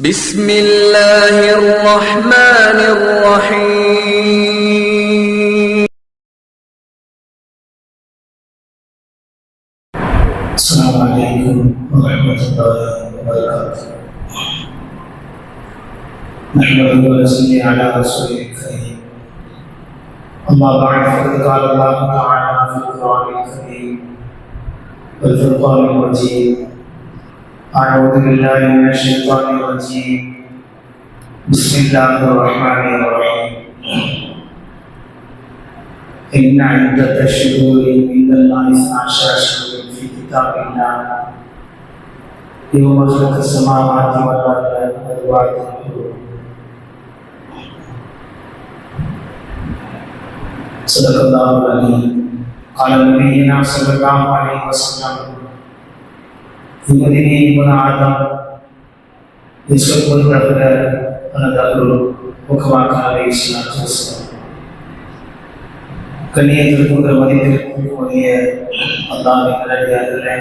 بسم الله الرحمن الرحيم. السلام عليكم ورحمة الله وبركاته. نحمده ونصلي على رسوله الكريم. أما بعد فقد قال الله تعالى في القرآن الكريم والفرقان المجيد أعوذ بالله من الشيطان الرجيم. بسم الله الرحمن الرحيم. إن عدة الشهور عند الله اثنا عشر شهرا في كتاب الله. يوم خلق السماوات والأرض أربعة شهور صدق الله العليم قال نبينا صلى الله عليه وسلم يؤذني ابن آدم يسب الرجل ونذكر وكما كان عليه الصلاة والسلام கண்ணியத்திற்குரிய மதிப்பிற்குரிய அல்லாஹின் நல்லடியார்களே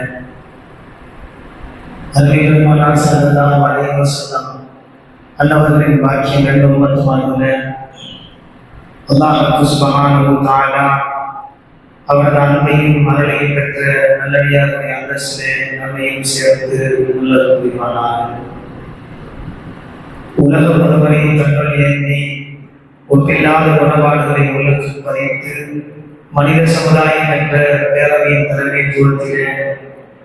அருமையுமானார் சல்லல்லாஹு அலைஹி வஸல்லம் அன்னவர்களின் பாக்கியம் ரெண்டும் மட்டுமானவர்கள அல்லாஹ் சுப்ஹானஹு தஆலா அவரது அன்பையும் மரளையும் பெற்ற நல்லடியாருடைய அந்தஸ்திலே நன்மையும் சேர்த்து உள்ள புரிவானார் உலக முழுவதை தங்கள் ஏந்தி ஒப்பில்லாத உணவாடுகளை உள்ளத்தில் பதித்து மனித சமுதாயம் என்ற பேரவையின் தலைமை தலைமைத்துவத்திலே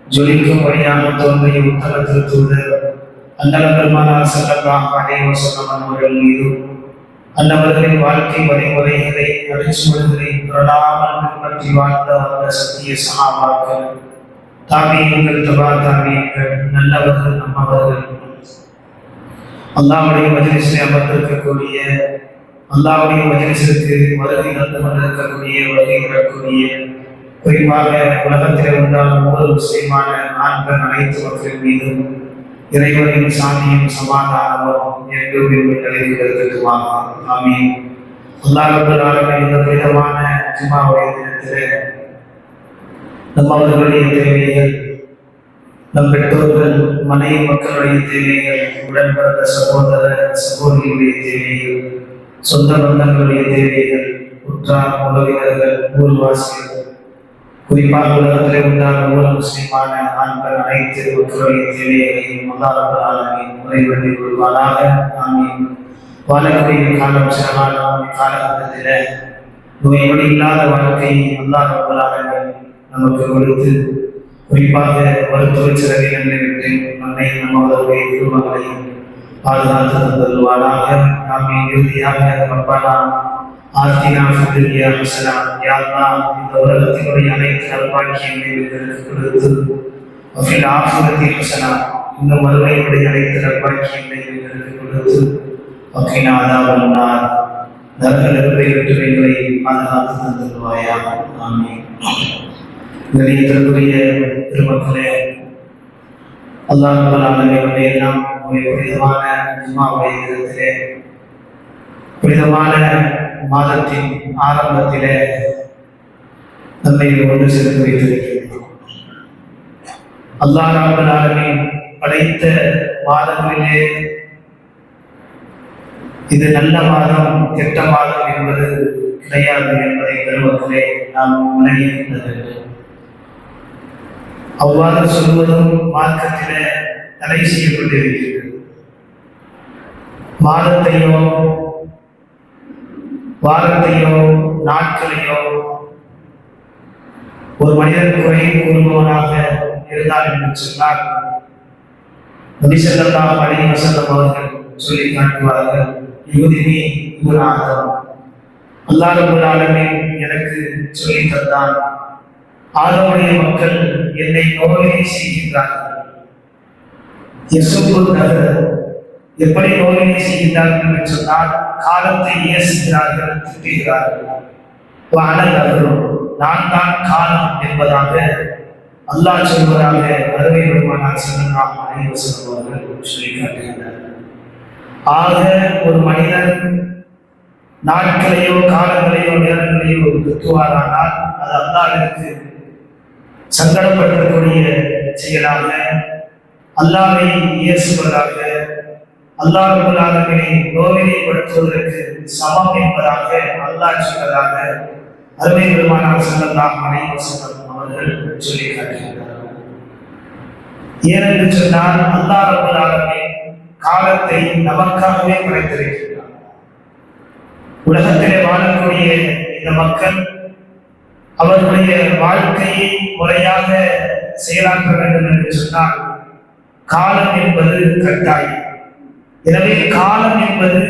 ஜொலிக்கும் வழியான தோன்றிய உத்தர திருத்தூதர் அன்னலம் பெருமானார் செல்லலாம் அனைவரும் சொன்னவன் அவர்கள் மீதும் அந்தவர்களின் வாழ்க்கை வழிமுறைகளை அடிச்சுவடுகளை புரளாமல் பின்பற்றி வாழ்ந்த அந்த சத்திய சகாபாக்கள் தாமியங்கள் தபா தாமியங்கள் நல்லவர்கள் நம்மவர்கள் அல்லாவுடைய மஜிலிசை அமர்ந்திருக்கக்கூடிய அல்லாவுடைய மஜிலிசிற்கு வருகை நடந்து கொண்டிருக்கக்கூடிய வருகை வரக்கூடிய குறிப்பாக உலகத்தில் உண்டான ஒவ்வொரு விஷயமான ஆண்கள் அனைத்து மக்கள் மீதும் இறைவனின் சாமியும் சமாதானமும் எங்களுடைய என்றும் நிலைத்திருக்கட்டுமாக ஆமீன். அல்லாஹ் இந்த விதமான ஜுமாவுடைய தினத்திலே நம்மவர்களுடைய தேவைகள் நம் பெற்றோர்கள் மனைவி மக்களுடைய தேவைகள் உடன் பிறந்த சகோதர சகோதரியுடைய தேவைகள் சொந்த பந்தங்களுடைய தேவைகள் உற்றார் உறவினர்கள் ஊர்வாசிகள் குறிப்பாக உலகத்திலே உண்டான மூல முஸ்லிமான ஆண்கள் அனைத்து மக்களுடைய தேவைகளையும் மல்லாதவர்களாக முறைப்படி கொள்வாராக நாம் வாழக்கூடிய காலம் சிறமான காலகட்டத்தில் நோயோடு இல்லாத வாழ்க்கை அல்லாதவர்களாக நமக்கு கொடுத்து குறிப்பாக மருத்துவ செலவினங்களை விட்டு நம்மை நம்மவர்களுடைய குடும்பங்களையும் பாதுகாத்து தந்துள்வாராக நாம் இறுதியாக ரப்பனா ஆர்த்தினா ஃபிதுன்யா ஹஸனா யா அல்லாஹ் இந்த உலகத்தினுடைய அனைத்து நல்வாக்கியங்களையும் எங்களுக்கு கொடுத்து வஃபில் ஆஃபிரத்தி ஹஸனா இந்த மறுமையுடைய அனைத்து நல்வாக்கியங்களையும் எங்களுக்கு கொடுத்து வக்கினா அதாவன்னார் நரக நெருப்பை விட்டு எங்களை பாதுகாத்து திருமக்களே அல்லாஹ் எல்லாம் புனிதமான ஜும்மாவுடைய தினத்திலே புனிதமான மாதத்தின் ஆரம்பத்திலே நம்மை ஒன்று சேர்த்து வைத்திருக்கின்றோம் அல்லாஹ் படைத்த மாதங்களிலே இது நல்ல மாதம் கெட்ட மாதம் என்பது கிடையாது என்பதை பெருமக்களே நாம் உணர்கின்ற வேண்டும் அவ்வாறு சொல்வதும் மார்க்கத்திலே தடை செய்யப்பட்டிருக்கிறது. மாதத்தையோ வாரத்தையோ நாட்களையோ ஒரு மனிதன் குறை கூறுபவனாக இருந்தார் என்று சொன்னால் நபிசல்லாம் அலி வசல்லம் அவர்கள் சொல்லி காட்டுவார்கள். யுகுதினி குணாதம் அல்லாரபுல் ஆலமே எனக்கு சொல்லி தந்தான். ஆதமுடைய மக்கள் என்னை நோயினை செய்கின்றார்கள். எப்படி நோயினை செய்கின்றார்கள் என்று சொன்னால் காலத்தை ஏசுகிறார்கள் திட்டுகிறார்கள் நான் தான் காலம் என்பதாக அல்லாஹ் சொல்வதாக அருமை பெருமானார் செல்லலாம் அனைவரும் சொல்லி காட்டுகின்றனர் ஆக ஒரு மனிதன் நாட்களையோ காலங்களையோ நேரங்களையோ திட்டுவாரானால் அது அல்லாவிற்கு சங்கடப்படுத்தக்கூடிய செயலாக அல்லாவை இயேசுவதாக அல்லாஹ் நோவினைப்படுத்துவதற்கு சமம் என்பதாக அல்லாஹ் சொன்னதாக அருமை பெருமானார் செல்லலாம் அனைவசம் அவர்கள் சொல்லி காட்டுகிறார்கள் ஏனென்று சொன்னால் அல்லாஹ் ரபுல் காலத்தை நமக்காகவே படைத்திருக்கிறார். உலகத்திலே வாழக்கூடிய இந்த மக்கள் அவர்களுடைய வாழ்க்கையை முறையாக செயலாற்ற வேண்டும் என்று சொன்னால் காலம் என்பது கட்டாயம். எனவே காலம் என்பது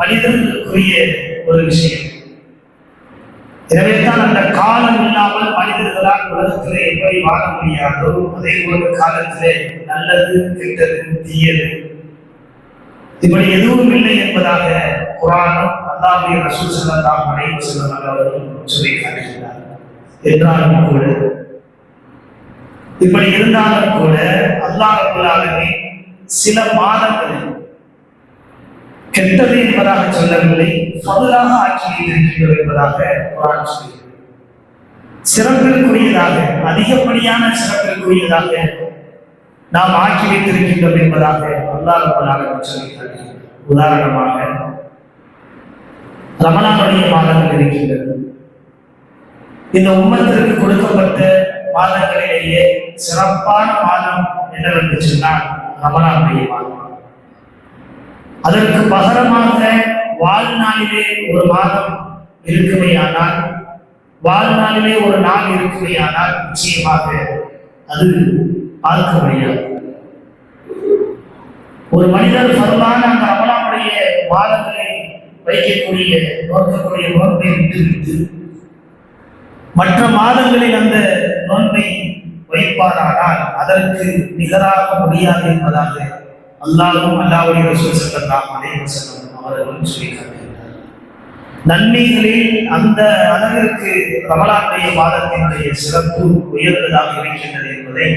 மனிதர்களுக்குரிய ஒரு விஷயம். எனவே தான் அந்த காலம் இல்லாமல் மனிதர்களால் உலகத்திலே எப்படி வாழ முடியாதோ அதே போல காலத்திலே நல்லது கெட்டது தீயது இப்படி எதுவும் இல்லை என்பதாக குரானும் அல்லாஹுடைய ரசூல் ஸல்லல்லாஹு அலைஹி வஸல்லம் அவர்களும் சொல்லி காட்டுகிறார் என்றாலும் கூட இப்படி இருந்தாலும் கூட அல்லாஹ் ரப்பல் ஆலமீன் சில மாதங்களில் கெட்டது என்பதாக சொல்லவில்லை பதிலாக ஆட்சியில் வைத்திருக்கிறது என்பதாக குரான் சொல்கிறது. சிறப்பிற்குரியதாக அதிகப்படியான சிறப்பிற்குரியதாக நாம் ஆக்கி வைத்திருக்கின்றோம் என்பதாக அல்லாஹ் ரப்பல் சொல்லி உதாரணமாக ரமணானுடைய மாதங்கள் இருக்கின்றது. இந்த உம்மத்திற்கு கொடுக்கப்பட்ட மாதங்களிலேயே சிறப்பான மாதம் என்னவென்று சொன்னால் ரமணானுடைய மாதம். அதற்கு பகரமாக வாழ்நாளிலே ஒரு மாதம் இருக்குமையானால் வாழ்நாளிலே ஒரு நாள் இருக்குமையானால் நிச்சயமாக அது பார்க்க முடியாது ஒரு மனிதர் சொல்லான அந்த அமலாவுடைய மாதங்களை வைக்கக்கூடிய நோக்கக்கூடிய நோன்பை விட்டுவிட்டு மற்ற மாதங்களில் அந்த நோன்பை வைப்பாரானால் அதற்கு நிகராக முடியாது என்பதாக அல்லாஹும் அல்லாவுடைய ரசூல் ஸல்லல்லாஹு அலைஹி வஸல்லம் அவர்களும் சொல்லி காட்டுகிறார் நன்மைகளில் அந்த அளவிற்கு ரமலானுடைய மாதத்தினுடைய சிறப்பு உயர்ந்ததாக இருக்கின்றது என்பதை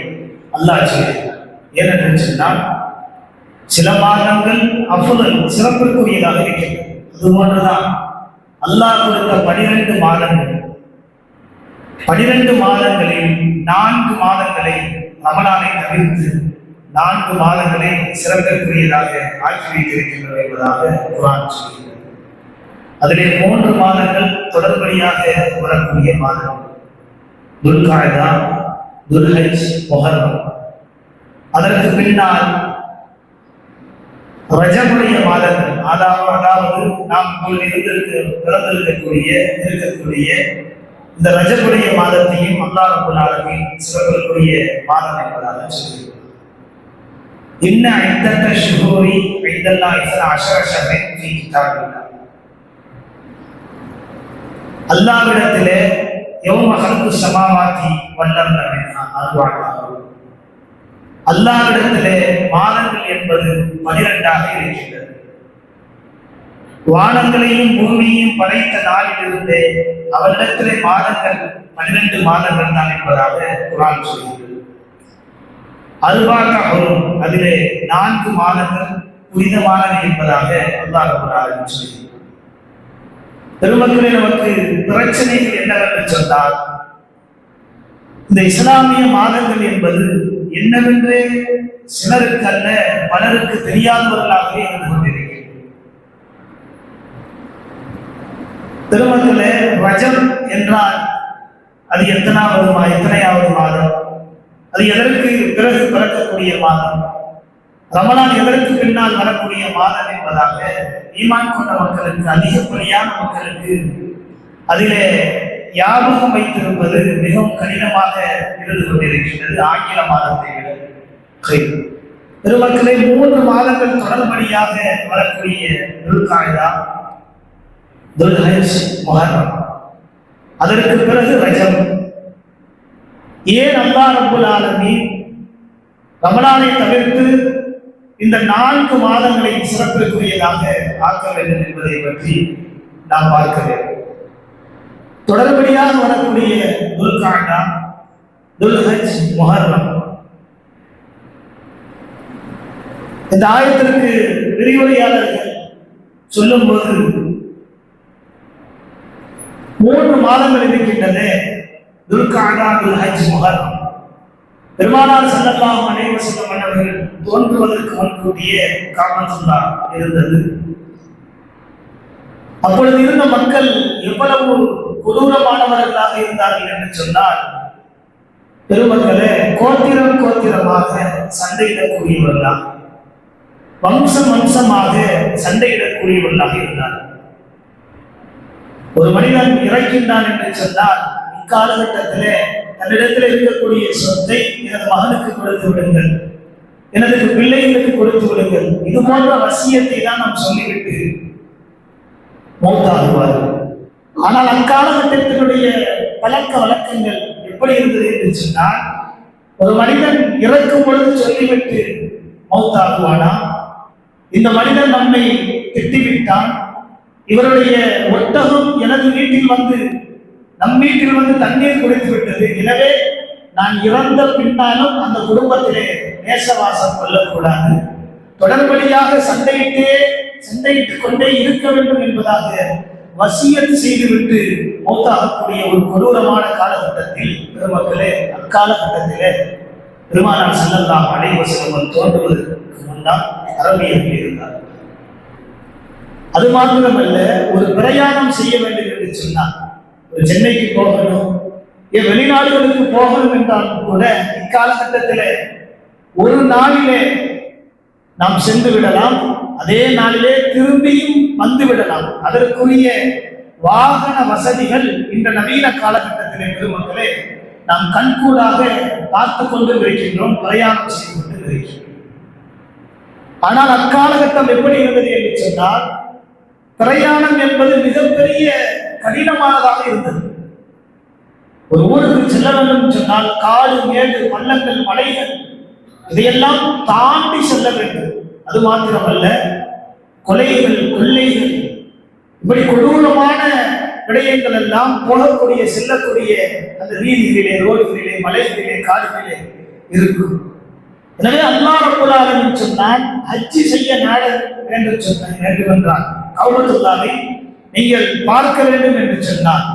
அல்லாஹ் சொல்கிறார் ஏனென்று சொன்னால் சில மாதங்கள் அஃபுதல் சிறப்பிற்குரியதாக அது போன்றுதான் அல்லாஹ் கொடுத்த பனிரெண்டு மாதங்கள். பனிரெண்டு மாதங்களில் நான்கு மாதங்களை ரமணானை தவிர்த்து நான்கு மாதங்களை சிறப்பிற்குரியதாக ஆக்கி வைத்திருக்கின்றன என்பதாக குரான் சொல்கிறது. அதிலே மூன்று மாதங்கள் தொடர்படியாக வரக்கூடிய மாதம் துல்காய்தான் துல்ஹஜ் மொஹரம் அதற்கு பின்னால் ரஜமுடைய மாதங்கள் அதாவது அதாவது நாம் இப்பொழுது இருந்திருக்க பிறந்திருக்கக்கூடிய இருக்கக்கூடிய இந்த ரஜமுடைய மாதத்தையும் அல்லா ரபுல் சிறப்பிற்குரிய மாதம் என்பதாக சொல்கிறார் இன்ன ஐந்தத்த ஷுஹூரி ஐந்தல்லா இஸ்ர அஷர ஃபீ கிதாபில்லாஹ். அல்லாவிடத்திலே யௌம ஹல்கு சமாவாத்தி வல்லர்ன மின்ஹா அல்லாவிடத்திலே மாதங்கள் என்பது பனிரெண்டாக இருக்கின்றது. வானங்களையும் பூமியையும் படைத்த நாளிலிருந்தே அவரிடத்திலே மாதங்கள் பன்னிரண்டு மாதங்கள் தான் என்பதாக குரான் சொல்கிறது. அல்வாகவும் அதிலே நான்கு மாதங்கள் புனிதமானது என்பதாக அல்லாஹ் குரான் சொல்கிறது பெருமக்களே நமக்கு பிரச்சனைகள் என்னவென்று சொன்னால் இந்த இஸ்லாமிய மாதங்கள் என்பது என்னவென்றே சிலருக்கு அல்ல பலருக்கு தெரியாதவர்களாகவே இருந்து கொண்டிருக்கிறது. திருமணத்திலே ரஜம் என்றால் அது எத்தனாவது எத்தனையாவது மாதம்? அது எதற்கு பிறகு பிறக்கக்கூடிய மாதம்? ரமலான் எதற்கு பின்னால் வரக்கூடிய மாதம் என்பதாக ஈமான் கொண்ட மக்களுக்கு அதிகப்படியான மக்களுக்கு அதிலே ஞாபகம் வைத்திருப்பது மிகவும் கடினமாக இருந்து கொண்டிருக்கின்றது. ஆங்கில மாதத்தை விட. பெருமக்களை மூன்று மாதங்கள் தொடர்படியாக வரக்கூடிய துல்காயுதா துல்ஹஜ் முஹர்ரம். அதற்கு பிறகு ரஜம். ஏன் அல்லா ரபுல் ஆலமி ரமலானை தவிர்த்து இந்த நான்கு மாதங்களை சிறப்பிற்குரியதாக ஆக்க வேண்டும் என்பதை பற்றி நாம் பார்க்க வேண்டும். தொடர்படியாக வரக்கூடிய துல்காண்டா துல்ஹஜ் முஹர்ரம். இந்த ஆயத்திற்கு விரிவுரையாளர்கள் சொல்லும்போது மூன்று மாதங்கள் இருக்கின்றது துல்காண்டா துல்ஹஜ் முஹர்ரம். பெருமானார் செல்லல்லாம் அனைவர் செல்ல மன்னர்கள் தோன்றுவதற்கு முன்கூட்டியே காரணத்துல்லா இருந்தது. அப்பொழுது இருந்த மக்கள் எவ்வளவு கொடூரமானவர்களாக இருந்தார்கள் என்று சொன்னால் பெருமக்களே கோத்திரம் கோத்திரமாக சண்டையிடக்கூடியவர்களாக வம்சம் வம்சமாக சண்டையிடக்கூடியவர்களாக இருந்தார் ஒரு மனிதன் இறக்கின்றான் என்று சொன்னால் இக்காலகட்டத்திலே தன்னிடத்தில் இருக்கக்கூடிய சொத்தை எனது மகனுக்கு கொடுத்து விடுங்கள். எனது பிள்ளைகளுக்கு கொடுத்து விடுங்கள். இது போன்ற வசியத்தை தான் நாம் சொல்லிவிட்டு மௌத்தாகுவார்கள். ஆனால் அக்காலகட்டத்தினுடைய பழக்க வழக்கங்கள் எப்படி இருந்தது என்று சொன்னால் ஒரு மனிதன் இறக்கும் பொழுது சொல்லிவிட்டு மௌத்தாகுவானா? இந்த மனிதன் நம்மை திட்டிவிட்டான். இவருடைய ஒட்டகம் எனது வீட்டில் வந்து நம் வீட்டில் வந்து தண்ணீர் குடித்து விட்டது. எனவே நான் இறந்த பின்னாலும் அந்த குடும்பத்திலே நேசவாசம் கொள்ளக்கூடாது. தொடர்படியாக சண்டையிட்டே சண்டையிட்டுக் கொண்டே இருக்க வேண்டும் என்பதாக வசியத் செய்துவிட்டு மௌத்தாகக்கூடிய ஒரு கொடூரமான காலகட்டத்தில் பெருமக்களே அக்காலகட்டத்திலே பெருமானார் செல்லல்லாம் அனைவசம் தோன்றுவதற்கு முன்னால் அரபியர்கள் இருந்தார் அது மாத்திரமல்ல ஒரு பிரயாணம் செய்ய வேண்டும் என்று சொன்னார். சென்னைக்கு போகணும். ஏன் வெளிநாடுகளுக்கு போகணும் என்றால் கூட இக்காலகட்டத்தில் ஒரு நாளிலே நாம் சென்று விடலாம். அதே நாளிலே திரும்பியும் வந்து விடலாம். அதற்குரிய வாகன வசதிகள் இந்த நவீன காலகட்டத்திலே பெருமக்களே நாம் கண்கூடாக பார்த்து கொண்டு இருக்கின்றோம் பிரயாணம் செய்து கொண்டு இருக்கின்றோம் ஆனால் அக்காலகட்டம் எப்படி இருந்தது என்று சொன்னால் பிரயாணம் என்பது மிகப்பெரிய கடினமானதாக இருந்தது. ஒரு ஊருக்கு செல்ல வேண்டும் சொன்னால் காடு மேடு பள்ளங்கள் மலைகள் இதையெல்லாம் தாண்டி செல்ல வேண்டும். அது மாத்திரமல்ல கொலைகள் கொள்ளைகள் இப்படி கொடூரமான விடயங்கள் எல்லாம் போகக்கூடிய செல்லக்கூடிய அந்த வீதிகளிலே ரோடுகளிலே மலைகளிலே காடுகளிலே இருக்கும். எனவே அல்லாஹ் ரப்பல் சொன்னான் ஹஜ்ஜி செய்ய நாட வேண்டும் சொன்ன வேண்டும் என்றான் கவுலத்துல்லாவை நீங்கள் பார்க்க வேண்டும் என்று சொன்னார்.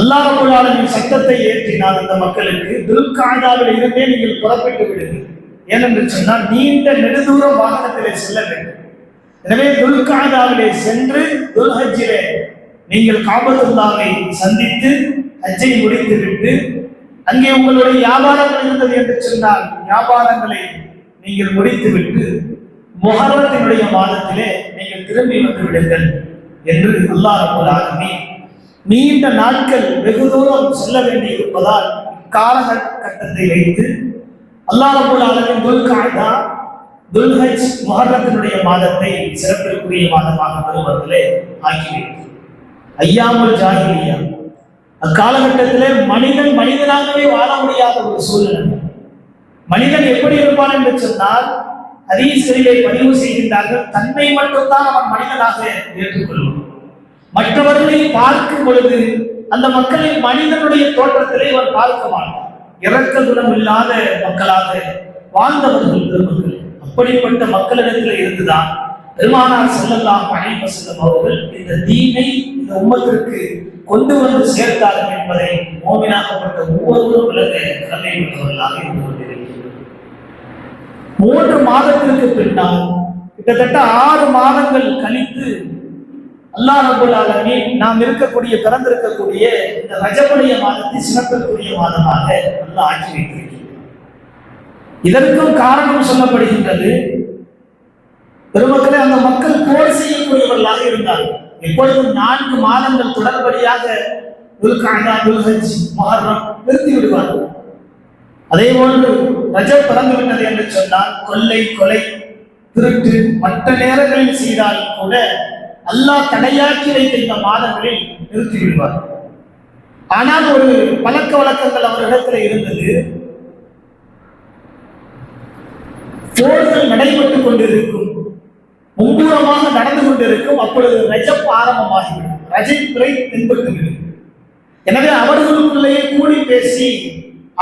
அல்லாஹ் ரப்பல் சட்டத்தை ஏற்றினார் அந்த மக்களுக்கு துல்காதாவில் இருந்தே நீங்கள் புறப்பட்டு விடுங்கள். ஏனென்று சொன்னால் நீண்ட நெடுதூர வாகனத்திலே செல்ல வேண்டும். எனவே துல்காதாவிலே சென்று துல்ஹஜிலே நீங்கள் காபத்துல்லாவை சந்தித்து ஹஜ்ஜை முடித்துவிட்டு அங்கே உங்களுடைய வியாபாரங்கள் இருந்தது என்று சொன்னால் வியாபாரங்களை நீங்கள் முடித்துவிட்டு முகரத்தினுடைய மாதத்திலே நீங்கள் திரும்பி வந்து விடுங்கள். என்று அல்லாஹ் நீண்ட நாட்கள் வெகு தூரம் செல்ல வேண்டி இருப்பதால் காலகட்டத்தை வைத்து அல்லாஹ் ரப்பல் துல்காய்தா துல்ஹஜ் முகரத்தினுடைய மாதத்தை சிறப்பிற்குரிய மாதமாக வருவதிலே ஆக்கிவிட்டார் ஐயாமல் ஜாகிரியா அக்காலகட்டத்திலே மனிதன் மனிதனாகவே வாழ முடியாத ஒரு சூழ்நிலை. மனிதன் எப்படி இருப்பான் என்று சொன்னால் ஹதீஸ்களிலே பதிவு செய்கின்றார்கள் தன்னை மட்டும்தான் அவன் மனிதனாக ஏற்றுக்கொள்வான். மற்றவர்களை பார்க்கும் பொழுது அந்த மக்களை மனிதனுடைய தோற்றத்திலே அவர் பார்க்க மாட்டான் இறக்க குணம் இல்லாத மக்களாக வாழ்ந்தவர்கள் பெருமக்கள். அப்படிப்பட்ட மக்களிடத்தில் இருந்துதான் பெருமானார் செல்லலாம் அழைப்பு செல்லும் அவர்கள் இந்த தீனை இந்த உமத்திற்கு கொண்டு வந்து சேர்த்தார்கள் என்பதை மோமினாக்கப்பட்ட ஒவ்வொருவரும் விலக கடமைப்பட்டவர்களாக இருந்து கொண்டிருக்கிறது மூன்று மாதத்திற்கு பின்னால் கிட்டத்தட்ட ஆறு மாதங்கள் கழித்து அல்லாஹ் ரபுல் ஆலமீன் நாம் இருக்கக்கூடிய பிறந்திருக்கக்கூடிய இந்த ரஜபுடைய மாதத்தை சிறப்பிற்குரிய மாதமாக அல்லாஹ் ஆக்கி வைத்திருக்கிறார் இதற்கும் காரணம் சொல்லப்படுகின்றது பெருமக்களே அந்த மக்கள் போர் செய்யக்கூடியவர்களாக இருந்தார்கள். எப்பொழுதும் நான்கு மாதங்கள் தொடர்படியாக துல்காதா நிறுத்தி விடுவார்கள். அதே போன்று ரஜ பிறந்து விட்டது என்று சொன்னால் கொள்ளை கொலை திருட்டு மற்ற நேரங்களில் செய்தால் கூட அல்லாஹ் தடையாக்கி வைத்த இந்த மாதங்களில் நிறுத்திவிடுவார். ஆனால் ஒரு பழக்க வழக்கங்கள் அவரிடத்தில் இருந்தது. போர்கள் நடைபெற்றுக் கொண்டிருக்கும் மும்பூரமாக நடந்து கொண்டிருக்கும் அப்பொழுது ரஜப் ஆரம்பமாகிவிடும். ரஜை பிறை தென்பட்டுவிடும் எனவே அவர்களுக்குள்ளேயே கூடி பேசி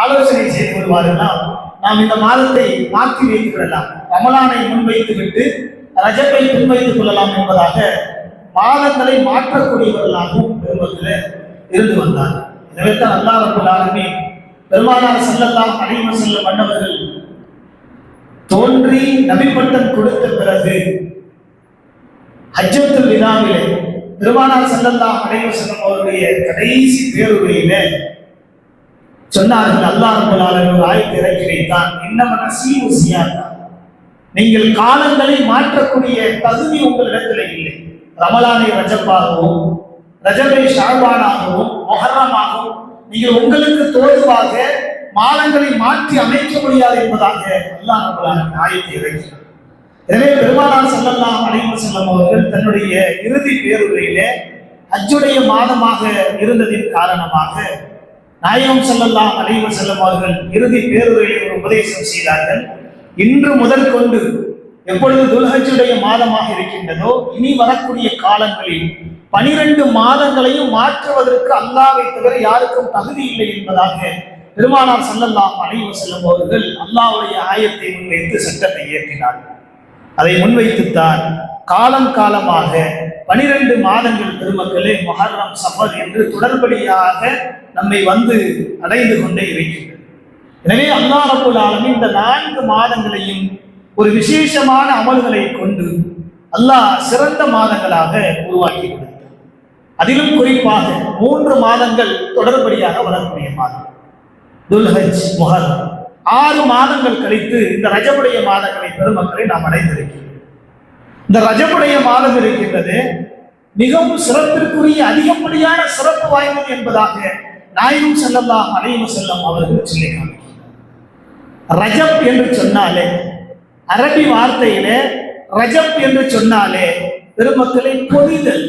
ஆலோசனை செய்து கொள்வார்களா? நாம் இந்த மாதத்தை மாற்றி வைத்து விடலாம் ரமலானை முன்வைத்து விட்டு ரஜப்பை முன்வைத்துக் கொள்ளலாம் என்பதாக பாதங்களை மாற்றக்கூடியவர்களாகவும் பெருமக்கள் இருந்து வந்தார். எனவே தான் அல்லாஹ் பெருமானார் செல்லலாம் அலைவ செல்ல மன்னவர்கள் தோன்றி நபிப்பட்டம் கொடுத்த பிறகு ஹஜ்ஜத்துல் வினாவிலே பெருமானார் செல்லல்லா அலைவ செல்லம் அவருடைய கடைசி பேருரையில சொன்னார்கள் அல்லாஹ் ஒரு ஆய்வு இறக்கி வைத்தான். இன்னமன சீவுசியாத்தான் நீங்கள் காலங்களை மாற்றக்கூடிய தகுதி உங்களிடத்தில் இல்லை. ரமலானை ரஜப்பாகவும் ரஜபை ஷாபானாகவும் மொஹரமாகவும் நீங்கள் உங்களுக்கு தோதுவாக மாதங்களை மாற்றி அமைக்க முடியாது என்பதாக அல்லாஹ் நம்மளான ஆயத்தை இறக்கினார் எனவே பெருமானார் செல்லல்லாம் அலைவு செல்லம் அவர்கள் தன்னுடைய இறுதி பேருரையிலே அஜுடைய மாதமாக இருந்ததின் காரணமாக நாயகம் செல்லல்லாம் அலைவு செல்லம் அவர்கள் இறுதி பேருரையில் ஒரு உபதேசம் செய்தார்கள். இன்று முதல் கொண்டு எப்பொழுது துல்ஹஜுடைய மாதமாக இருக்கின்றதோ இனி வரக்கூடிய காலங்களில் பனிரெண்டு மாதங்களையும் மாற்றுவதற்கு அல்லாவை தவிர யாருக்கும் தகுதி இல்லை என்பதாக பெருமானார் சல்லல்லாம் அலைவு செல்லும் அவர்கள் அல்லாவுடைய ஆயத்தை முன்வைத்து சட்டத்தை இயற்றினார்கள் அதை முன்வைத்துத்தான் காலம் காலமாக பனிரெண்டு மாதங்கள் பெருமக்களே மொஹர்ரம் சஃபர் என்று தொடர்படியாக நம்மை வந்து அடைந்து கொண்டே இருக்கின்றது எனவே அல்லா ரபுல் ஆலமீன் இந்த நான்கு மாதங்களையும் ஒரு விசேஷமான அமல்களை கொண்டு அல்லாஹ் சிறந்த மாதங்களாக உருவாக்கி கொடுத்தார். அதிலும் குறிப்பாக மூன்று மாதங்கள் தொடர்படியாக வரக்கூடிய மாதம். துல்ஹஜ் முஹர் ஆறு மாதங்கள் கழித்து இந்த ரஜபுடைய மாதங்களை பெருமக்களை நாம் அடைந்திருக்கிறோம் இந்த ரஜபுடைய மாதம் இருக்கின்றது மிகவும் சிறப்பிற்குரிய அதிகப்படியான சிறப்பு வாய்ந்தது என்பதாக நாயும் செல்லலாம் அலையும் செல்லம் அவர்கள் சொல்லி காமிக்கிறார் ரஜப் என்று சொன்னாலே அரபி வார்த்தையிலே ரஜப் என்று சொன்னாலே பெருமக்களை பொதிதல்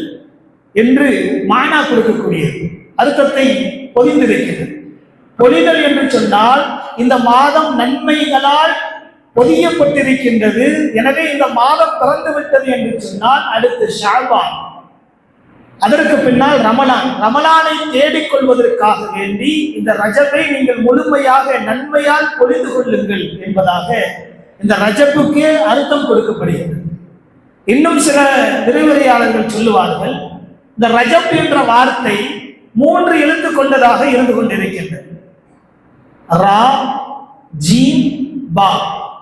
என்று மானா கொடுக்கக்கூடியது. அர்த்தத்தை பொதிந்திருக்கிறது பொதிதல் என்று சொன்னால் இந்த மாதம் நன்மைகளால் பொதியப்பட்டிருக்கின்றது. எனவே இந்த மாதம் பிறந்து விட்டது என்று சொன்னால் அடுத்து ஷாபான். அதற்கு பின்னால் ரமலான். ரமலானை தேடிக்கொள்வதற்காக வேண்டி இந்த ரஜத்தை நீங்கள் முழுமையாக நன்மையால் பொழிந்து கொள்ளுங்கள் என்பதாக இந்த ரஜப்புக்கு அர்த்தம் கொடுக்கப்படுகிறது. இன்னும் சில விரிவுரையாளர்கள் சொல்லுவார்கள் இந்த ரஜப் என்ற வார்த்தை மூன்று எழுத்து கொண்டதாக இருந்து கொண்டிருக்கின்றது. ரா ஜி பா.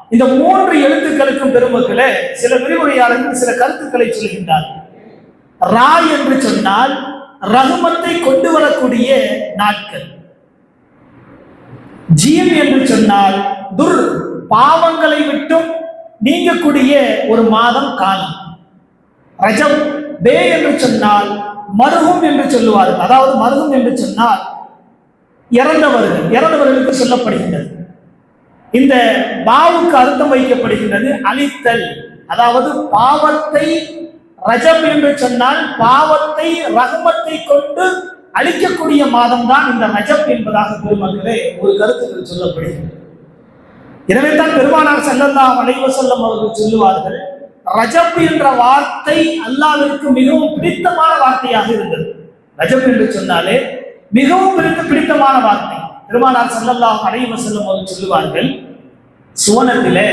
இந்த மூன்று எழுத்துக்களுக்கும் பெருமக்களே சில விரிவுரையாளர்கள் சில கருத்துக்களை சொல்கின்றார்கள். ரா என்று சொன்னால் ரகுமத்தை கொண்டு வரக்கூடிய நாட்கள். ஜீம் என்று சொன்னால் துர். பாவங்களை விட்டும் நீங்கக்கூடிய ஒரு மாதம் காலம். ரஜம் பே என்று சொன்னால் மருகும் என்று சொல்லுவார்கள். அதாவது மருகும் என்று சொன்னால் இறந்தவர்கள் இறந்தவர்களுக்கு சொல்லப்படுகின்றது. இந்த பாவுக்கு அர்த்தம் வைக்கப்படுகின்றது அழித்தல். அதாவது பாவத்தை ரஜம் என்று சொன்னால் பாவத்தை ரகமத்தை கொண்டு அழிக்கக்கூடிய மாதம் தான் இந்த ரஜப் என்பதாக பெருமக்களே ஒரு கருத்துக்கள் சொல்லப்படுகிறது எனவே தான் பெருமானார் செல்லல்லாம் அலைவ செல்லம் அவர்கள் சொல்லுவார்கள் ரஜப் என்ற வார்த்தை அல்லாவிற்கு மிகவும் பிடித்தமான வார்த்தையாக இருந்தது. ரஜப் என்று சொன்னாலே மிகவும் பிடித்த பிடித்தமான வார்த்தை. பெருமானார் செல்லல்லாம் அலைவ செல்லம் அவர்கள் சொல்லுவார்கள் சுவனத்திலே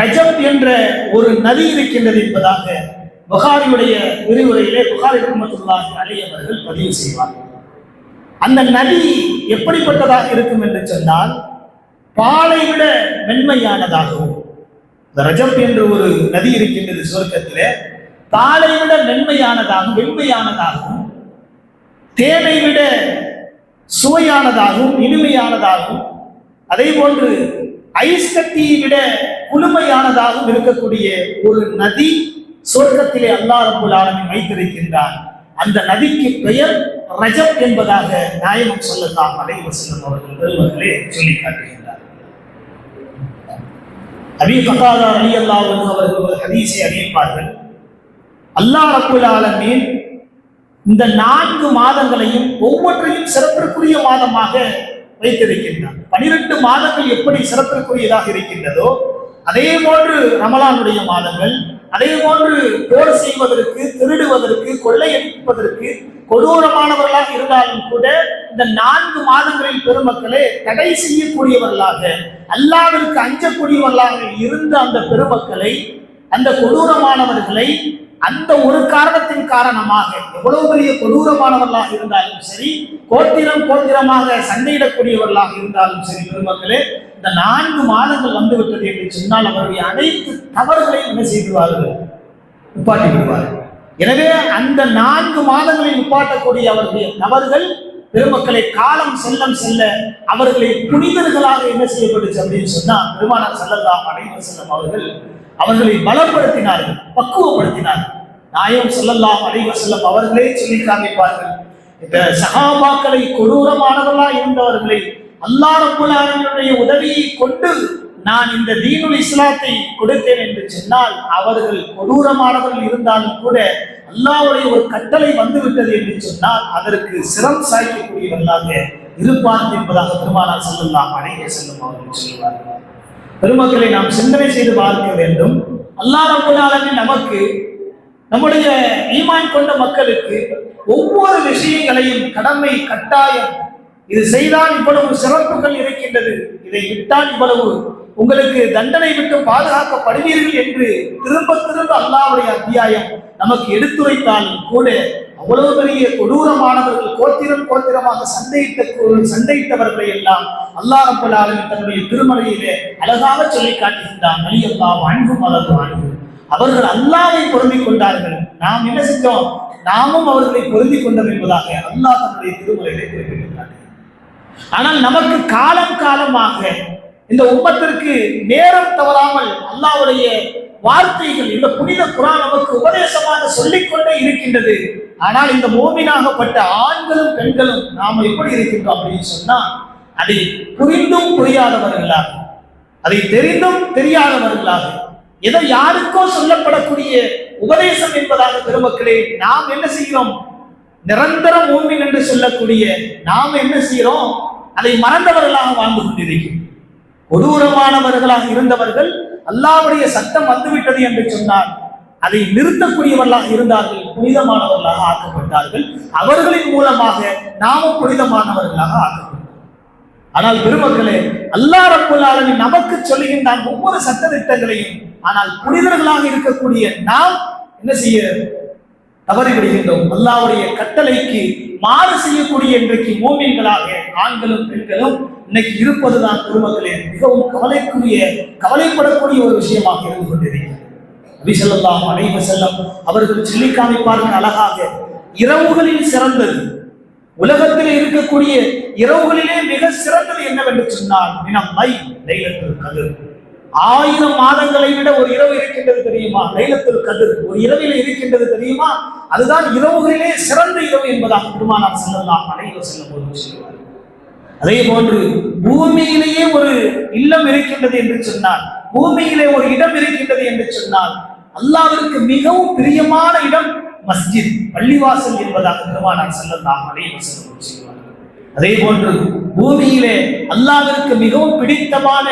ரஜப் என்ற ஒரு நதி இருக்கின்றது என்பதாக புகாரியுடைய விரிவுரையிலே புகாரி குடும்பத்துள்ளாக அலையவர்கள் பதிவு செய்வார்கள். அந்த நதி எப்படிப்பட்டதாக இருக்கும் என்று சொன்னால் பாலை விட மென்மையானதாகவும். இந்த ரஜப் என்று ஒரு நதி இருக்கின்றது சுவர்க்கத்திலே பாலை விட மென்மையானதாகவும் வெண்மையானதாகவும் தேனை விட சுவையானதாகவும் இனிமையானதாகவும் அதே போன்று ஐஸ் கட்டியை விட குளுமையானதாகவும் இருக்கக்கூடிய ஒரு நதி சொர்க்கத்திலே அல்லா ரபுல் ஆலமின் அந்த நதிக்கு பெயர் ரஜப் என்பதாக நாயகம் சொல்லலாம் அலைவ அவர்கள் பெருமர்களே சொல்லி காட்டுகின்றார் அபி கதாதா அலி அல்லாஹ் அவர்கள் ஒரு ஹதீஸை அறிவிப்பார்கள். அல்லாஹ் அப்புல் ஆலமீன் இந்த நான்கு மாதங்களையும் ஒவ்வொன்றையும் சிறப்பிற்குரிய மாதமாக வைத்திருக்கின்றார் பனிரெண்டு மாதங்கள் எப்படி சிறப்பிற்குரியதாக இருக்கின்றதோ அதே போன்று ரமலானுடைய மாதங்கள் அதே போன்று போர் செய்வதற்கு திருடுவதற்கு கொள்ளையடிப்பதற்கு கொடூரமானவர்களாக இருந்தாலும் கூட இந்த நான்கு மாதங்களில் பெருமக்களே தடை செய்யக்கூடியவர்களாக அல்லாவிற்கு அஞ்சக்கூடியவர்களாக இருந்த அந்த பெருமக்களை அந்த கொடூரமானவர்களை அந்த ஒரு காரணத்தின் காரணமாக எவ்வளவு பெரிய கொடூரமானவர்களாக இருந்தாலும் சரி கோத்திரம் கோத்திரமாக சண்டையிடக்கூடியவர்களாக இருந்தாலும் சரி பெருமக்களே இந்த நான்கு மாதங்கள் வந்துவிட்டது என்று சொன்னால் அவருடைய அனைத்து தவறுகளையும் என்ன செய்துவார்கள் நிப்பாட்டி விடுவார்கள் எனவே அந்த நான்கு மாதங்களில் நிப்பாட்டக்கூடிய அவருடைய தவறுகள் பெருமக்களை காலம் செல்லம் செல்ல அவர்களை புனிதர்களாக என்ன செய்யப்பட்டுச்சு அப்படின்னு சொன்னா பெருமானார் செல்லலாம் அனைவர் செல்லம் அவர்கள் அவர்களை பலப்படுத்தினார்கள் பக்குவப்படுத்தினார்கள். நாயம் செல்லலாம் அனைவர் செல்லம் அவர்களே சொல்லி காமிப்பார்கள் இந்த சகாபாக்களை கொடூரமானவர்களா இருந்தவர்களை அல்லாஹ் உதவியை கொண்டு நான் இந்த தீனுல் இஸ்லாத்தை கொடுத்தேன் என்று சொன்னால் அவர்கள் கொடூரமானவர்கள் இருந்தாலும் கூட அல்லாவுடைய ஒரு கட்டளை வந்துவிட்டது என்று சொன்னால் அதற்கு சிரம் சாய்க்கக்கூடியவர்களாக இருப்பார்கள் என்பதாக பெருமானார் செல்லலாம் அனைவர் செல்லும் அவர்கள் சொல்லுவார்கள். பெருமக்களை நாம் சிந்தனை செய்து பார்க்க வேண்டும். அல்லாஹ் ரப்புல் நமக்கு நம்முடைய ஈமான் கொண்ட மக்களுக்கு ஒவ்வொரு விஷயங்களையும் கடமை கட்டாயம் இது செய்தால் இவ்வளவு சிறப்புகள் இருக்கின்றது. இதை விட்டால் இவ்வளவு உங்களுக்கு தண்டனை விட்டு பாதுகாக்கப்படுவீர்கள் என்று திரும்ப திரும்ப அல்லாவுடைய அத்தியாயம் நமக்கு எடுத்துரைத்தாலும் கூட அவ்வளவு பெரிய கொடூரமானவர்கள் கோத்திரம் கோத்திரமாக சண்டையிட்ட சண்டையிட்டவர்களை எல்லாம் அல்லாஹ் ரப்பல் தன்னுடைய திருமலையிலே அழகாக சொல்லி காட்டுகின்றான். அலி அல்லா வாழ்வு மலர் வாழ்வு அவர்கள் அல்லாவை பொருந்திக் கொண்டார்கள். நாம் என்ன செஞ்சோம்? நாமும் அவர்களை பொருந்திக் கொண்டோம் என்பதாக அல்லாஹ் தன்னுடைய திருமலையிலே குறிப்பிட்டிருக்கிறார் ஆனால் நமக்கு காலம் காலமாக இந்த உம்மத்திற்கு நேரம் தவறாமல் அல்லாவுடைய வார்த்தைகள் இந்த புனித குரான் நமக்கு உபதேசமாக சொல்லிக்கொண்டே இருக்கின்றது. ஆனால் இந்த மோமினாகப்பட்ட ஆண்களும் பெண்களும் நாம் எப்படி இருக்கின்றோம் அப்படின்னு சொன்னா அதை புரிந்தும் புரியாதவர்களாக அதை தெரிந்தும் தெரியாதவர்களாக ஏதோ யாருக்கோ சொல்லப்படக்கூடிய உபதேசம் என்பதாக பெருமக்களே நாம் என்ன செய்கிறோம்? நிரந்தர மூமின் என்று சொல்லக்கூடிய நாம் என்ன செய்கிறோம்? அதை மறந்தவர்களாக வாழ்ந்து கொண்டிருக்கிறோம். கொடூரமானவர்களாக இருந்தவர்கள் அல்லாவுடைய சட்டம் வந்துவிட்டது என்று சொன்னால் அதை நிறுத்தக்கூடியவர்களாக இருந்தார்கள் புனிதமானவர்களாக ஆக்கப்பட்டார்கள். அவர்களின் மூலமாக நாமும் புனிதமானவர்களாக ஆக்கப்பட்டோம். ஆனால் பெருமக்களே அல்லா ரப்புல் நமக்கு சொல்லுகின்றான் ஒவ்வொரு சட்ட திட்டங்களையும் ஆனால் புனிதர்களாக இருக்கக்கூடிய நாம் என்ன செய்ய தவறிவிடுகின்றோம். அல்லாவுடைய கட்டளைக்கு மாறு செய்யக்கூடிய இன்றைக்கு மூமியங்களாக ஆண்களும் பெண்களும் இன்னைக்கு இருப்பதுதான் குடும்பத்திலே மிகவும் கவலைக்குரிய கவலைப்படக்கூடிய ஒரு விஷயமாக இருந்து கொண்டிருக்கிறது. அபிசல்லாம் அனைவ செல்லம் அவர்கள் சொல்லி காமிப்பார்கள் அழகாக இரவுகளில் சிறந்தது. உலகத்தில் இருக்கக்கூடிய இரவுகளிலே மிக சிறந்தது என்னவென்று சொன்னால் மினம் மை லைலத்துல் கதிர். ஆயிரம் மாதங்களை விட ஒரு இரவு இருக்கின்றது தெரியுமா? நைலத்தில் கதிர். ஒரு இரவில் இருக்கின்றது தெரியுமா? அதுதான் இரவுகளிலே சிறந்த இரவு என்பதாக பெருமானார் செல்லலாம் அனைவரும் செல்லும் போது சொல்லுவார் அதே போன்று பூமியிலேயே ஒரு இல்லம் இருக்கின்றது என்று சொன்னால் பூமியிலே ஒரு இடம் இருக்கின்றது என்று சொன்னால் அல்லாவிற்கு மிகவும் பிரியமான இடம் மஸ்ஜித் பள்ளிவாசல் என்பதாக பெருமானார் செல்லலாம் அனைவரும் செல்லும் சொல்லுவார் அதே போன்று பூமியிலே அல்லாவிற்கு மிகவும் பிடித்தமான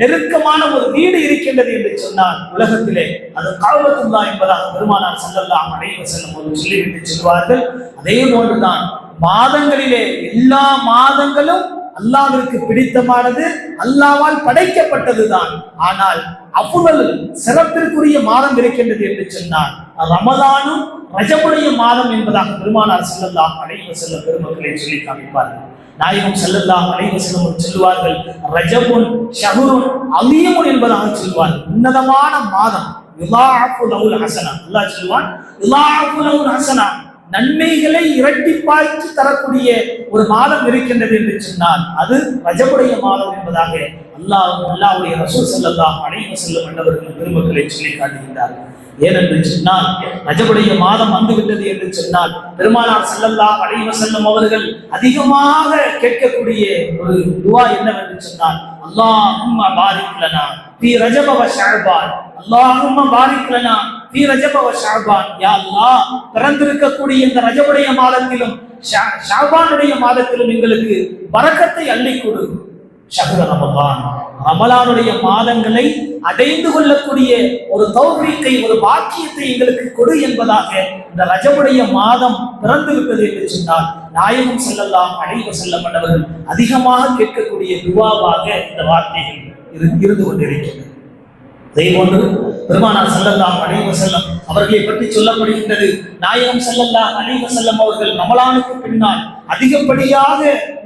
நெருக்கமான ஒரு வீடு இருக்கின்றது என்று சொன்னால் உலகத்திலே அது காவலத்துல்லா என்பதாக பெருமானார் செல்லலாம் அனைவர் செல்லும் போது சொல்லிவிட்டு சொல்வார்கள். அதே போன்றுதான் மாதங்களிலே எல்லா மாதங்களும் அல்லாவிற்கு பிடித்தமானது அல்லாவால் படைக்கப்பட்டதுதான். ஆனால் அவ்வளவு சிறப்பிற்குரிய மாதம் இருக்கின்றது என்று சொன்னார் ரமதானும் ரஜமுடைய மாதம் என்பதாக பெருமானார் செல்லலாம் அனைவர் செல்ல பெருமக்களை சொல்லி காமிப்பார்கள். நாயகம் செல்லல்லாம் அனைவர் செல்லும் சொல்லுவார்கள் ரஜபுன் ஷஹுருன் அலியமுன் என்பதாக சொல்வார் உன்னதமான மாதம் யுலாஃபு லவுல் ஹசனா. அல்லாஹ் சொல்வான் யுலாஃபு லவுல் ஹசனா. நன்மைகளை இரட்டிப்பாய்ச்சி தரக்கூடிய ஒரு மாதம் இருக்கின்றது என்று சொன்னால் அது ரஜபுடைய மாதம் என்பதாக அல்லாஹ் அல்லாவுடைய ரசூல் செல்லல்லாம் அனைவர் செல்லும் என்றவர்கள் பெருமக்களை சொல்லி காட்டுகின்றார்கள். ஏனென்று சொன்னால் ரஜபுடைய மாதம் வந்துவிட்டது என்று சொன்னால் பெருமானார் செல்லல்லா அனைவர் செல்லும் அவர்கள் அதிகமாக கேட்கக்கூடிய ஒரு துவா என்னவென்று சொன்னால் அல்லாஹும் பாதிக்கலனா பி ரஜபவ ரஜப அல்லாஹும் பாதிக்கலனா பி ரஜபவ லனா யா அல்லா பிறந்திருக்கக்கூடிய இந்த ரஜபுடைய மாதத்திலும் ஷா- ஷாபானுடைய மாதத்திலும் எங்களுக்கு வரக்கத்தை அள்ளி கொடு. ஷகுர ரமபான் ரமலானுடைய மாதங்களை அடைந்து கொள்ளக்கூடிய ஒரு தௌஃபீக்கை ஒரு பாக்கியத்தை எங்களுக்கு கொடு என்பதாக இந்த ரஜமுடைய மாதம் பிறந்து விட்டது என்று சொன்னால் நாயகம் செல்லலாம் அழைவு செல்லப்பட்டவர்கள் அதிகமாக கேட்கக்கூடிய துவாவாக இந்த வார்த்தைகள் இருந்து கொண்டிருக்கிறது அதே போன்று பெருமானார் செல்லல்லாம் அழைவு செல்லம் அவர்களை பற்றி சொல்லப்படுகின்றது நாயகம் செல்லல்லாம் அழைவு செல்லம் அவர்கள் ரமலானுக்கு பின்னால் அதிகப்படியாக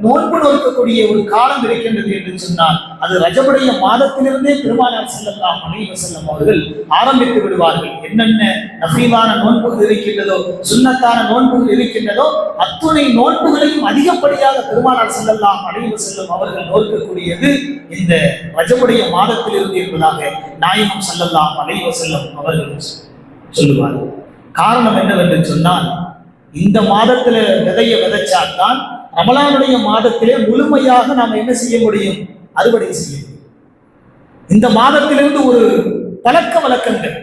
நோன்பு நோக்கக்கூடிய ஒரு காலம் இருக்கின்றது என்று சொன்னால் அது ரஜபுடைய மாதத்திலிருந்தே பெருமானார் ஸல்லல்லாஹு அலைஹி அவர்கள் ஆரம்பித்து விடுவார்கள். என்னென்ன நசீவான நோன்புகள் இருக்கின்றதோ சுன்னத்தான நோன்புகள் இருக்கின்றதோ அத்துணை நோன்புகளையும் அதிகப்படியாக பெருமானார் ஸல்லல்லாஹு அலைஹி செல்லும் அவர்கள் நோக்கக்கூடியது இந்த ரஜபுடைய மாதத்திலிருந்து என்பதாக நாயகம் செல்லலாம் அலைஹி செல்லும் அவர்கள் சொல்லுவார்கள். காரணம் என்னவென்று சொன்னால் இந்த மாதத்துல விதைய விதைச்சால்தான் ரமலானுடைய மாதத்திலே முழுமையாக நாம் என்ன செய்ய முடியும்? அறுவடை செய்ய இந்த மாதத்திலிருந்து ஒரு பழக்க வழக்கங்கள்.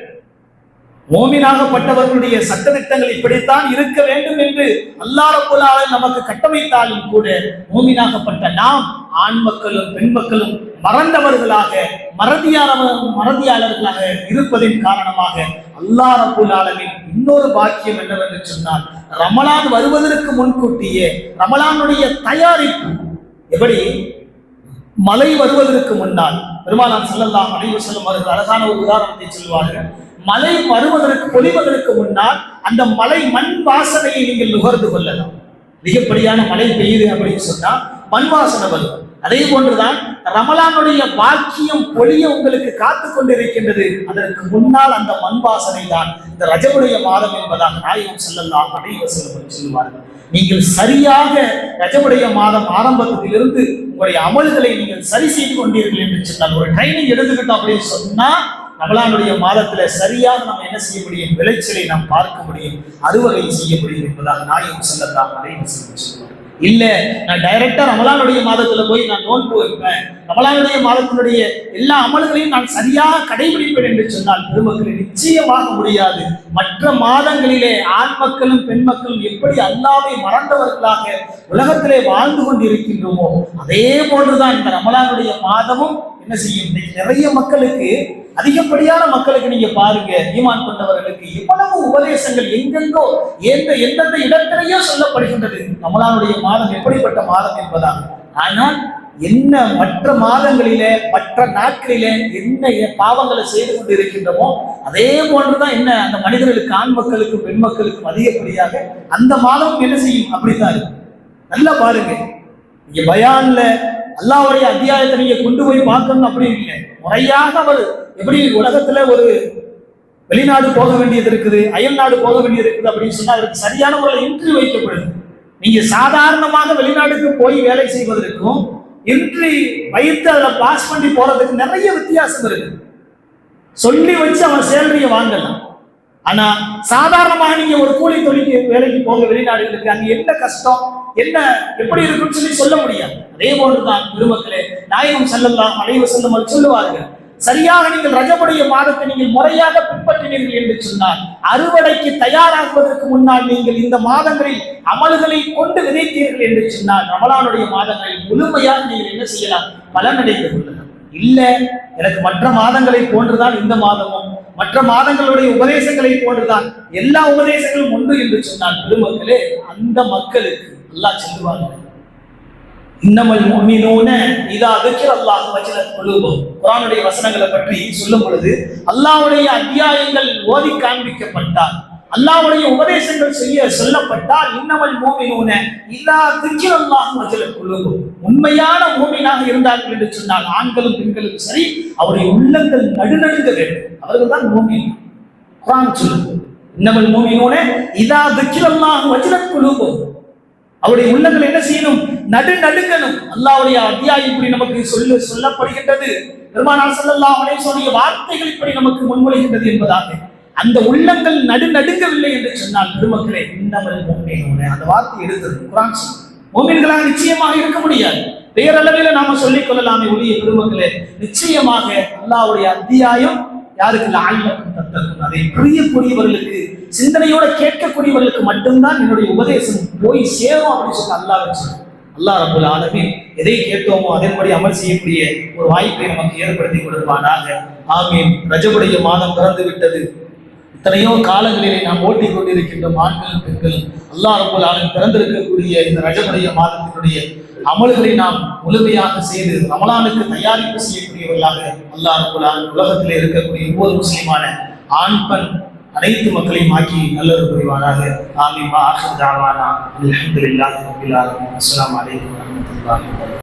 ஓமினாகப்பட்டவர்களுடைய சட்டத்திட்டங்கள் இப்படித்தான் இருக்க வேண்டும் என்று அல்லாஹ் நமக்கு கட்டமைத்தாலும் கூட ஓமினாகப்பட்ட நாம் ஆண் மக்களும் பெண் மக்களும் மறந்தவர்களாக மறதியாளர் மறதியாளர்களாக இருப்பதின் காரணமாக அல்லா ரப்பல் இன்னொரு பாக்கியம் என்னவென்று சொன்னால் ரமலான் வருவதற்கு முன்கூட்டியே ரமலானுடைய தயாரிப்பு எப்படி? மழை வருவதற்கு முன்னால். பெருமானார் செல்லலாம் அலைஹி செல்லும் அவர்கள் அழகான ஒரு உதாரணத்தை சொல்வார்கள். மழை வருவதற்கு பொழிவதற்கு முன்னால் அந்த மலை மண் வாசனையை நீங்கள் நுகர்ந்து கொள்ளலாம். மிகப்படியான மழை பெய்யுது அப்படின்னு சொன்னால் மண் வாசனை வரும். அதே போன்றுதான் ரமலானுடைய பாக்கியம் பொழிய உங்களுக்கு காத்து கொண்டிருக்கின்றது. அதற்கு முன்னால் அந்த மண் வாசனை தான் இந்த ரஜவுடைய மாதம் என்பதாக நாயகம் ஸல்லல்லாஹு அனைவர் வஸல்லம் சொல்லுவார்கள். நீங்கள் சரியாக ரஜவுடைய மாதம் ஆரம்பத்திலிருந்து உங்களுடைய அமல்களை நீங்கள் சரி செய்து கொண்டீர்கள் என்று சொன்னால் ஒரு ட்ரைனிங் எடுத்துக்கிட்டோம் அப்படின்னு சொன்னா ரமலானுடைய மாதத்துல சரியாக நம்ம என்ன செய்ய முடியும்? விளைச்சலை நாம் பார்க்க முடியும். அறுவகை செய்ய முடியும் என்பதாக நாயகம் ஸல்லல்லாஹு அனைவர் செல்லும் சொல்லுவார்கள். இல்ல நான் டைரக்டா ரமலானுடைய மாதத்துல போய் நான் நோன்பு வைப்பேன். ரமலானுடைய மாதத்தினுடைய எல்லா அமல்களையும் நான் சரியாக கடைபிடிப்பேன் என்று சொன்னால் பெருமக்களை நிச்சயமாக முடியாது. மற்ற மாதங்களிலே ஆண் மக்களும் பெண் மக்களும் எப்படி அல்லாவை மறந்தவர்களாக உலகத்திலே வாழ்ந்து கொண்டு இருக்கின்றோமோ அதே போன்றுதான் இந்த ரமலானுடைய மாதமும் என்ன செய்யும்? நிறைய மக்களுக்கு அதிகப்படியான மக்களுக்கு நீங்க பாருங்க ஈமான் கொண்டவர்களுக்கு எவ்வளவு உபதேசங்கள் எங்கெங்கோ எந்த எந்தெந்த இடத்திலேயோ சொல்லப்படுகின்றது. ரமலானுடைய மாதம் எப்படிப்பட்ட மாதம் என்பதாக ஆனால் என்ன மற்ற மாதங்களிலே மற்ற நாட்களிலே என்ன பாவங்களை செய்து கொண்டு இருக்கின்றமோ அதே போன்றுதான் என்ன அந்த மனிதர்களுக்கு ஆண் மக்களுக்கும் பெண் மக்களுக்கும் அதிகப்படியாக அந்த மாதமும் என்ன செய்யும்? அப்படித்தான் இருக்கும். நல்லா பாருங்க. இங்க பயான்ல அல்லாவுடைய அத்தியாயத்தை நீங்க கொண்டு போய் பார்க்கணும் அப்படி இல்லை. முறையாக அவர் எப்படி உலகத்துல ஒரு வெளிநாடு போக வேண்டியது இருக்குது அயல் நாடு போக வேண்டியது இருக்குது அப்படின்னு சொன்னா அதுக்கு சரியான முறையில் இன்று வைக்கப்படுது. நீங்க சாதாரணமாக வெளிநாட்டுக்கு போய் வேலை செய்வதற்கும் என்ட்ரி வைத்து அதில் பாஸ் பண்ணி போறதுக்கு நிறைய வித்தியாசம் இருக்கு. சொல்லி வச்சு அவன் சேலரிய வாங்கலாம். ஆனா சாதாரணமாக நீங்க ஒரு கூலி தொழிலுக்கு வேலைக்கு போக வெளிநாடுகளுக்கு அங்க என்ன கஷ்டம் என்ன எப்படி இருக்குன்னு சொல்லி சொல்ல முடியாது. அதே போன்று தான் பெருமக்களே நாயகம் செல்லலாம் அலைவ செல்லும் சொல்லுவார்கள். சரியாக நீங்கள் ரஜபுடைய மாதத்தை நீங்கள் முறையாக பின்பற்றினீர்கள் என்று சொன்னால் அறுவடைக்கு தயாராகுவதற்கு முன்னால் நீங்கள் இந்த மாதங்களில் அமல்களை கொண்டு விதைத்தீர்கள் என்று சொன்னால் ரமலானுடைய மாதங்களில் முழுமையாக நீங்கள் என்ன செய்யலாம்? பலனடைந்து கொள்ளலாம். இல்ல எனக்கு மற்ற மாதங்களை போன்றுதான் இந்த மாதமும் மற்ற மாதங்களுடைய உபதேசங்களை போன்றுதான். எல்லா உபதேசங்களும் உண்டு என்று சொன்னால் பெருமக்களே அந்த மக்களுக்கு நல்லா சொல்லுவாங்க இன்னமல் முஃமினூன இதா திக்ர் அல்லாஹ் வஜலத் குலூபும். குரானுடைய வசனங்களை பற்றி சொல்லும் பொழுது அல்லாஹ்வுடைய அத்தியாயங்கள் ஓதி காண்பிக்கப்பட்டால் அல்லாஹ்வுடைய உபதேசங்கள் செய்ய சொல்லப்பட்டால் இன்னமல் முஃமினூன இதா திக்ர் அல்லாஹ் வஜலத் குலூபும். உண்மையான மூமினாக இருந்தார்கள் என்று சொன்னால் ஆண்களும் பெண்களும் சரி அவருடைய உள்ளங்கள் நடுநடுங்க வேண்டும். அவர்கள் தான் மூமின் குரான் சொல்லும்போது இன்னமல் மூமினூன இதா திக்ர் அல்லாஹ் வஜலத் குலூபும். அவருடைய உள்ளங்கள் என்ன செய்யணும்? நடு நடுங்கணும். அல்லாவுடைய அத்தியாயம் இப்படி நமக்கு சொல்ல சொல்லப்படுகின்றது. பெருமானார் ஸல்லல்லாஹு அலைஹி வார்த்தைகள் இப்படி நமக்கு முன்மொழிகின்றது என்பதாக. அந்த உள்ளங்கள் நடு நடுங்கவில்லை என்று சொன்னால் பெருமக்களே இன்னமல் முஃமினூன அந்த வார்த்தை எடுத்தது குர்ஆன் சொல்லுது. நிச்சயமாக இருக்க முடியாது. பேரளவில் நாம சொல்லிக் கொள்ளலாமே ஒளிய பெருமக்களே நிச்சயமாக அல்லாவுடைய அத்தியாயம் யாருக்கு லால்லக்கும் தத்தக்கும் அதை புரியக்கூடியவர்களுக்கு சிந்தனையோட கேட்கக்கூடியவர்களுக்கு மட்டும்தான் என்னுடைய உபதேசம் போய் சேரும் அப்படின்னு சொல்லி அல்லாஹ் வச்சு அல்லாஹ் ரபுல் ஆலமே எதை கேட்டோமோ அதன்படி அமல் செய்யக்கூடிய ஒரு வாய்ப்பை நமக்கு ஏற்படுத்தி கொடுப்பானாக. ஆமீன். ரஜபுடைய மாதம் பிறந்து விட்டது. எத்தனையோ காலங்களிலே நாம் ஓட்டிக் கொண்டிருக்கின்ற ஆண்களும் பெண்களும் அல்லாஹ் ரபுல் ஆலம் பிறந்திருக்கக்கூடிய இந்த ரஜபுடைய மாதத்தினுடைய அமல்களை நாம் முழுமையாக செய்து ரமலானுக்கு தயாரிப்பு செய்யக்கூடியவர்களாக அல்லாஹ் ரபுல்லான் உலகத்தில் இருக்கக்கூடிய ஒவ்வொரு முஸ்லிமான ஆண் பெண் அனைத்து மக்களையும் ஆக்கி நல்லது புரிவாராக ஆமீமா ஆஹிர் தாவானா. அல்ஹம்துலில்லாஹி ரப்பில் ஆலமீன். அஸ்ஸலாமு அலைக்கும் வரஹ்மத்துல்லாஹி